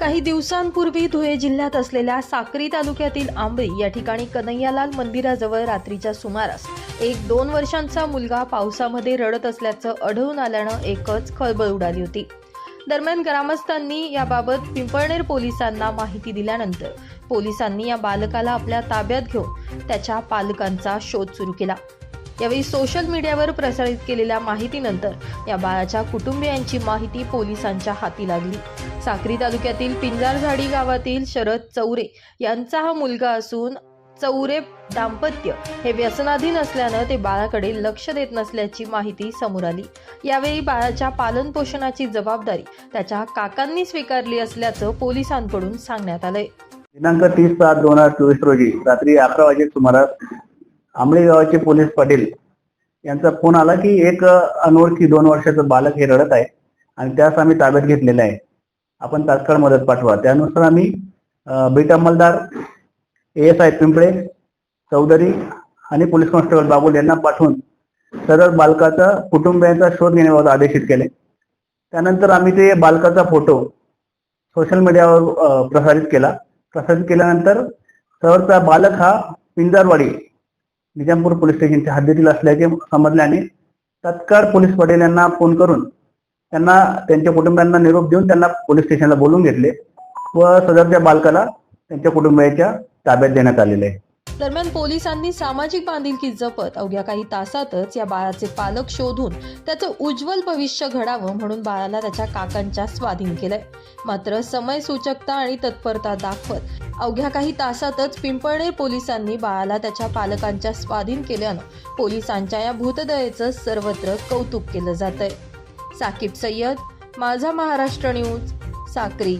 काही दिवसांपूर्वी धुळे जिल्ह्यात असलेल्या साक्री तालुक्यातील आंबरी या ठिकाणी कन्हैयालाल मंदिराजवळ रात्रीच्या सुमारास एक दोन वर्षांचा मुलगा पावसामध्ये रडत असल्याचं आढळून आल्यानं एकच खळबळ उडाली होती. दरम्यान ग्रामस्थांनी याबाबत पिंपळनेर पोलिसांना माहिती दिल्यानंतर पोलिसांनी या बालकाला आपल्या ताब्यात घेऊन त्याच्या पालकांचा शोध सुरू केला. यावेळी सोशल मीडियावर प्रसारित केलेल्या माहितीनंतर या बाळाच्या कुटुंबियांची माहिती पोलिसांच्या हाती लागली. साक्री तालुक्यातील पिंजारझाडी गावातील शरद चौरे यांचा हा मुलगा असून चौरे दाम्पत्य हे व्यसनाधीन असल्यानं ते बाळाकडे लक्ष देत नसल्याची माहिती समोर आली. यावेळी बाळाच्या पालन पोषणाची जबाबदारी त्याच्या काकांनी स्वीकारली असल्याचं पोलिसांकडून सांगण्यात आलंय. दिनांक तीस सात दोन हजार चोवीस रोजी रात्री अकरा वाजे सुमारास आंबळे गावाचे पोलीस पाटील यांचा फोन आला की एक अनोळखी दोन वर्षाचं बालक हे रडत आहे आणि त्यास आम्ही ताब्यात घेतलेलं आहे. आपण तात्काळ मदत पाठवा. त्यानुसार आम्ही beat अंमलदार A S I Pimpale Chaudhari आणि पोलीस कॉन्स्टेबल बाबुल यांना पाठवून सदर बालकाचा कुटुंबियांचा शोध घेण्याबाबत आदेशित केले. त्यानंतर आम्ही ते बालकाचा फोटो सोशल मीडियावर प्रसारित केला. प्रसारित केल्यानंतर सरचा बालक हा पिंजारवाडी निजामपूर पोलीस स्टेशनच्या हद्दीतील असल्याचे समजल्याने तत्काळ पोलीस पाटील यांना फोन करून त्यांना त्यांच्या कुटुंबियांना निरोप देऊन त्यांना पोलीस स्टेशनला बोलून घेतले व सदरच्या बालकाला त्यांच्या कुटुंबियाच्या ताब्यात देण्यात आलेले आहे. दरम्यान पोलिसांनी सामाजिक बांधिलकी जपत अवघ्या काही तासातच या बाळाचे पालक शोधून त्याचं उज्ज्वल भविष्य घडावं म्हणून बाळाला त्याच्या काकांच्या स्वाधीन केलंय. मात्र समय सूचकता आणि तत्परता दाखवत अवघ्या काही तासातच पिंपळनेर पोलिसांनी बाळाला त्याच्या पालकांच्या स्वाधीन केल्यानं पोलिसांच्या या भूतदयेचं सर्वत्र कौतुक केलं जात आहे साकीब सय्यद माझा महाराष्ट्र न्यूज साक्री.